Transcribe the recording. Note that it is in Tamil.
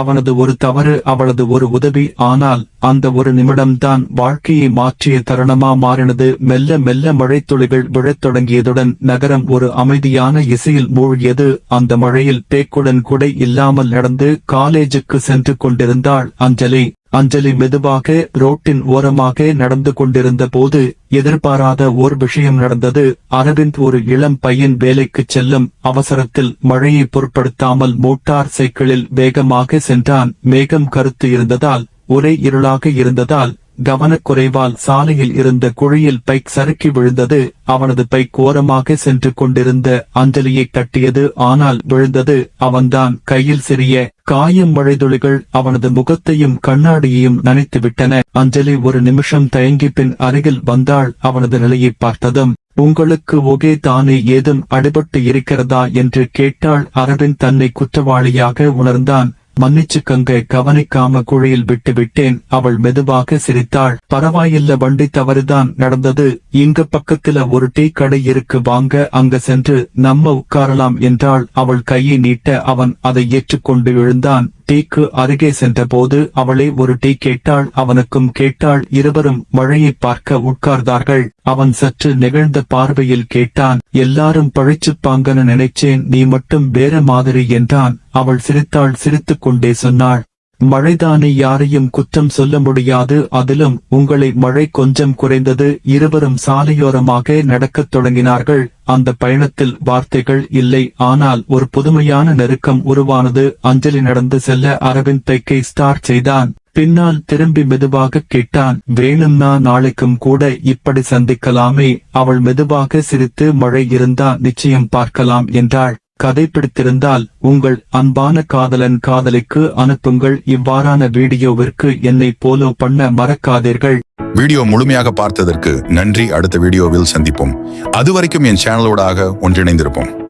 அவனது ஒரு தவறு அவளது ஒரு உதவி. ஆனால் அந்த ஒரு நிமிடம்தான் வாழ்க்கையை மாற்றிய தருணமா மாறினது. மெல்ல மெல்ல மழைத்துளிகள் விழத் தொடங்கியதுடன் நகரம் ஒரு அமைதியான இசையில் மூழ்கியது. அந்த மழையில் பேக்குடன் குடை இல்லாமல் நடந்து காலேஜுக்கு சென்று கொண்டிருந்தாள் அஞ்சலி. அஞ்சலி மெதுவாக ரோட்டின் ஓரமாக நடந்து கொண்டிருந்த போது எதிர்பாராத ஓர் விஷயம் நடந்தது. அரவிந்த் ஒரு இளம் பையன் வேலைக்கு செல்லும் அவசரத்தில் மழையை பொருட்படுத்தாமல் மோட்டார் சைக்கிளில் வேகமாக சென்றான். மேகம் கருத்து இருந்ததால் ஒரே இருளாக இருந்ததால் கவனக்குறைவால் சாலையில் இருந்த குழியில் பைக் சறுக்கி விழுந்தது. அவனது பைக் ஓரமாக சென்று கொண்டிருந்த அஞ்சலியை தட்டியது. ஆனால் விழுந்தது அவன்தான். கையில் சிறிய காயம் மழைதுளிகள் அவனது முகத்தையும் கண்ணாடியையும் நனைத்துவிட்டன. அஞ்சலி ஒரு நிமிஷம் தயங்கி பின் அருகில் வந்தாள். அவனது நிலையை பார்த்ததும் உங்களுக்கு ஒகே தானே? ஏதும் அடிபட்டு இருக்கிறதா? என்று கேட்டாள். அரவிந்த் தன்னை குற்றவாளியாக உணர்ந்தான். மன்னிச்சுக்கங்க கவனிக்காம குழியில் விட்டு விட்டேன். அவள் மெதுவாக சிரித்தாள். பரவாயில்ல வண்டி தவறுதான் நடந்தது. இங்க பக்கத்துல ஒரு டீ கடை இருக்கு வாங்க அங்க சென்று நம்ம உட்காரலாம் என்றாள். அவள் கையை நீட்ட அவன் அதை ஏற்றுக்கொண்டு எழுந்தான். டீக்கு அருகே சென்றபோது அவளே ஒரு டீ கேட்டாள். அவனுக்கும் கேட்டாள் இருவரும் மழையை பார்க்க உட்கார்ந்தார்கள். அவன் சற்று நெகிழ்ந்த பார்வையில் கேட்டான் எல்லாரும் பழிச்சுப்பாங்கன்னு நினைச்சேன் நீ மட்டும் வேற மாதிரி என்றான். அவள் சிரித்தாள் சிரித்துக் கொண்டே சொன்னாள் மழைதானே யாரையும் குற்றம் சொல்ல முடியாது. அதிலும் உங்களை மழை கொஞ்சம் குறைந்தது. இருவரும் சாலையோரமாக நடக்கத் தொடங்கினார்கள். அந்த பயணத்தில் வார்த்தைகள் இல்லை. ஆனால் ஒரு புதுமையான நெருக்கம் உருவானது. அஞ்சலி நடந்து செல்ல அரவிந்த் தைக்கை ஸ்டார்ட் செய்தான். பின்னால் திரும்பி மெதுவாக கேட்டான் வேணும்னா நாளைக்கும் கூட இப்படி சந்திக்கலாமே. அவள் மெதுவாக சிரித்து மழை இருந்தா நிச்சயம் பார்க்கலாம் என்றாள். கதை பிடித்திருந்தால் உங்கள் அன்பான காதலன் காதலிக்கு அனுப்புங்கள். இவ்வாறான வீடியோவிற்கு என்னை போலோ பண்ண மறக்காதீர்கள். வீடியோ முழுமையாக பார்த்ததற்கு நன்றி. அடுத்த வீடியோவில் சந்திப்போம். அதுவரைக்கும் என் சேனலோடாக ஒன்றிணைந்திருப்போம்.